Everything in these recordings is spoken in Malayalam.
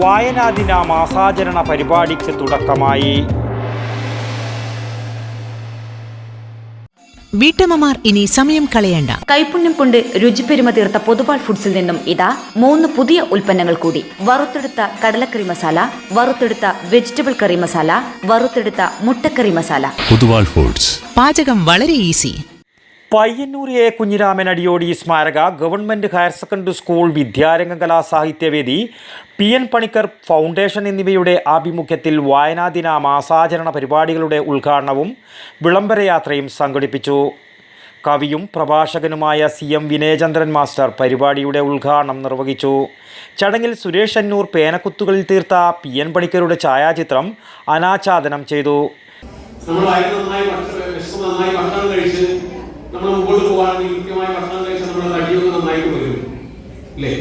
വായനാ ദിന മാസാചരണ പരിപാടിക്ക് തുടക്കമായി. വീട്ടമ്മമാർ ഇനി സമയം കളയണ്ട. കൈപുണ്യം കൊണ്ട് രുചിപ്പെരുമ തീർത്ത പൊതുവാൾ ഫുഡ്സിൽ നിന്നും ഇതാ മൂന്ന് പുതിയ ഉൽപ്പന്നങ്ങൾ കൂടി. വറുത്തെടുത്ത കടലക്കറി മസാല വറുത്തെടുത്ത വെജിറ്റബിൾ കറി മസാല വറുത്തെടുത്ത മുട്ടക്കറി മസാല. പൊതുവാൾ ഫുഡ്സ്. പാചകം വളരെ ഈസി. പയ്യന്നൂർ എ കുഞ്ഞിരാമൻ അടിയോടി സ്മാരക government higher secondary school Vidyaranga Kalasahithyavedi P N Panicker foundation എന്നിവയുടെ ആഭിമുഖ്യത്തിൽ വായനാദിന മാസാചരണ പരിപാടികളുടെ ഉദ്ഘാടനവും വിളംബരയാത്രയും സംഘടിപ്പിച്ചു. കവിയും പ്രഭാഷകനുമായ സി എം വിനയചന്ദ്രൻ മാസ്റ്റർ പരിപാടിയുടെ ഉദ്ഘാടനം നിർവഹിച്ചു. ചടങ്ങിൽ സുരേഷ് അന്നൂർ പേനക്കുത്തുകളിൽ തീർത്ത പി എൻ പണിക്കരുടെ ഛായാചിത്രം അനാച്ഛാദനം ചെയ്തു. നമ്മൾ മുമ്പോട്ട് പോവുകയാണെങ്കിൽ കൃത്യമായ ഭക്ഷണം കഴിച്ച് നമ്മുടെ തടിയൊക്കെ നന്നായിട്ട് വരും. അല്ലേ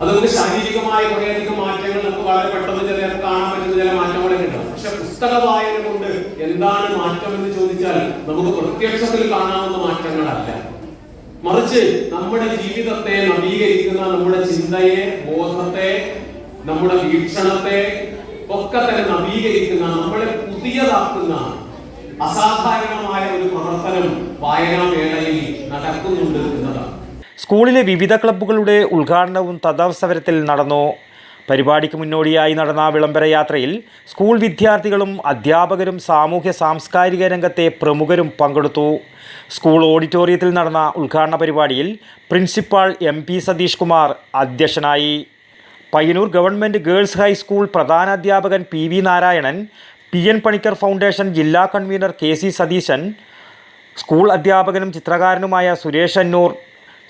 അതുകൊണ്ട് ശാരീരികമായ കുറേയധികം മാറ്റങ്ങൾ നമുക്ക് വളരെ പെട്ടെന്ന് ചില കാണാൻ പറ്റുന്ന ചില മാറ്റങ്ങളൊക്കെ ഉണ്ടാവും. പക്ഷെ പുസ്തക വായന കൊണ്ട് എന്താണ് മാറ്റം എന്ന് ചോദിച്ചാൽ നമുക്ക് പ്രത്യക്ഷത്തിൽ കാണാവുന്ന മാറ്റങ്ങളല്ല. മറിച്ച് നമ്മുടെ ജീവിതത്തെ നവീകരിക്കുന്ന നമ്മുടെ ചിന്തയെ ബോധത്തെ നമ്മുടെ വീക്ഷണത്തെ ഒക്കെ തന്നെ നവീകരിക്കുന്ന നമ്മളെ പുതിയതാക്കുന്ന അസാധാരണമായ ഒരു പ്രവർത്തനം വായനാവേളയിൽ നടക്കുന്നുണ്ട് എന്നതാണ്. സ്കൂളിലെ വിവിധ ക്ലബ്ബുകളുടെ ഉദ്ഘാടനവും തഥാവസരത്തിൽ നടന്നു. പരിപാടിക്ക് മുന്നോടിയായി നടന്ന വിളംബര യാത്രയിൽ സ്കൂൾ വിദ്യാർത്ഥികളും അധ്യാപകരും സാമൂഹ്യ സാംസ്കാരിക രംഗത്തെ പ്രമുഖരും പങ്കെടുത്തു. സ്കൂൾ ഓഡിറ്റോറിയത്തിൽ നടന്ന ഉദ്ഘാടന പരിപാടിയിൽ principal M P Satheesh Kumar അധ്യക്ഷനായി. Payyannur government girls high school പ്രധാനാധ്യാപകൻ P V Narayanan P N Panicker foundation ജില്ലാ convener K C Satheesan school അധ്യാപകനും ചിത്രകാരനുമായ സുരേഷ് അന്നൂർ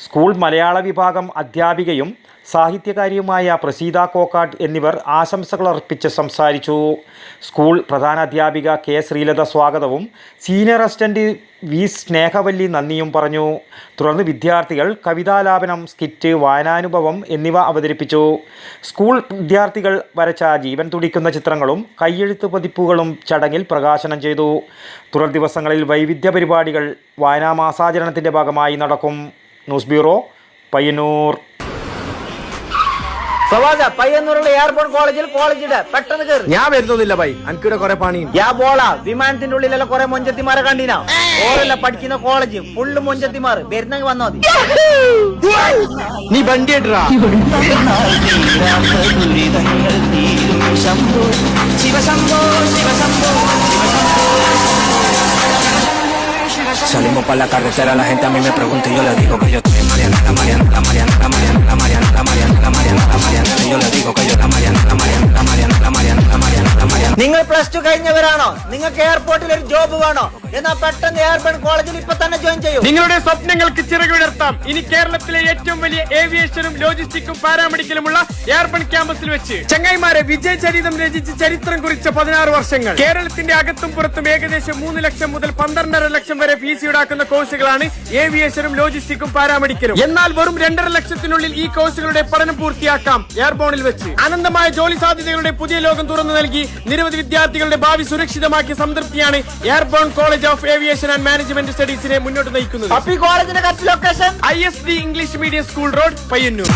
സ്കൂൾ മലയാള വിഭാഗം അധ്യാപികയും സാഹിത്യകാരിയുമായ പ്രസീത കോക്കാട്ട് എന്നിവർ ആശംസകൾ അർപ്പിച്ച് സംസാരിച്ചു. സ്കൂൾ പ്രധാനാധ്യാപിക കെ ശ്രീലത സ്വാഗതവും സീനിയർ അസിസ്റ്റന്റ് വി സ്നേഹവല്ലി നന്ദിയും പറഞ്ഞു. തുടർന്ന് വിദ്യാർത്ഥികൾ കവിതാലാപനം സ്കിറ്റ് വായനാനുഭവം എന്നിവ അവതരിപ്പിച്ചു. സ്കൂൾ വിദ്യാർത്ഥികൾ വരച്ച ജീവൻ തുടിക്കുന്ന ചിത്രങ്ങളും കയ്യെഴുത്ത് പതിപ്പുകളും ചടങ്ങിൽ പ്രകാശനം ചെയ്തു. തുടർ ദിവസങ്ങളിൽ വൈവിധ്യ പരിപാടികൾ വായനാ മാസാചരണത്തിന്റെ ഭാഗമായി നടക്കും. ന്യൂസ് ബ്യൂറോ പയ്യന്നൂർ പ്രവാസ പയ്യന്നൂരുള്ള എയർപോർട്ട് കോളേജിൽ കോളേജിടെ പെട്ടെന്ന് കയറി ഞാൻ വരുന്നില്ല ബൈ. എനിക്കിവിടെ കുറെ പണി യാ ബോള വിമാനത്തിന്റെ ഉള്ളിലെല്ലാം കുറെ മൊഞ്ചത്തിമാരെ കണ്ടിനാ? ഓരല്ല പഠിക്കുന്ന കോളേജ് ഫുള്ള് മൊഞ്ചത്തിമാർ. വരുന്നെങ്കിൽ വന്നാ മതി. നീ വണ്ടി. ഇട്ടാ Salimos para la carretera, la gente a mí me pregunta y yo le digo que yo estoy en Mariana, la Mariana, la Mariana, la Mariana, la Mariana, la Mariana, la Mariana, la Mariana, y yo le digo que yo la Mariana, la Mariana, la Mariana, la Mariana, la Mariana, la Mariana. നിങ്ങൾ പ്ലസ് ടു കഴിഞ്ഞവരാണോ നിങ്ങൾക്ക് എയർപോർട്ടിൽ ഒരു ജോബ് വേണോ കോളേജിൽ തന്നെ ജോയിൻ ചെയ്യും. നിങ്ങളുടെ സ്വപ്നങ്ങൾക്ക് ചിറകുവിടർത്താം ഇനി കേരളത്തിലെ ഏറ്റവും വലിയ ഏവിയേഷനും ലോജിസ്റ്റിക്കും പാരാമെഡിക്കലുമുള്ള എയർബൺ ക്യാമ്പസിൽ വെച്ച് ചങ്ങായിമാരെ വിജയ ചരിതം രചിച്ച് ചരിത്രം കുറിച്ച പതിനാറ് വർഷങ്ങൾ. കേരളത്തിന്റെ അകത്തും പുറത്തും ഏകദേശം മൂന്ന് ലക്ഷം മുതൽ പന്ത്രണ്ടര ലക്ഷം വരെ ഫീസ് ഈടാക്കുന്ന കോഴ്സുകളാണ് ഏവിയേഷനും ലോജിസ്റ്റിക്കും പാരാമെഡിക്കലും. എന്നാൽ വെറും രണ്ടര ലക്ഷത്തിനുള്ളിൽ ഈ കോഴ്സുകളുടെ പഠനം പൂർത്തിയാക്കാം എയർബോണിൽ വെച്ച്. അനന്തമായ ജോലി സാധ്യതകളുടെ പുതിയ ലോകം തുറന്നു നൽകി നിരവധി വിദ്യാർത്ഥികളുടെ ഭാവി സുരക്ഷിതമാക്കിയ സംതൃപ്തിയാണ് airborne college of aviation and management സ്റ്റഡീസിനെ മുന്നോട്ട് നയിക്കുന്നത്. അപ്പൊ ഈ കോളേജിന്റെ correct location? I S D English medium school road Payyannur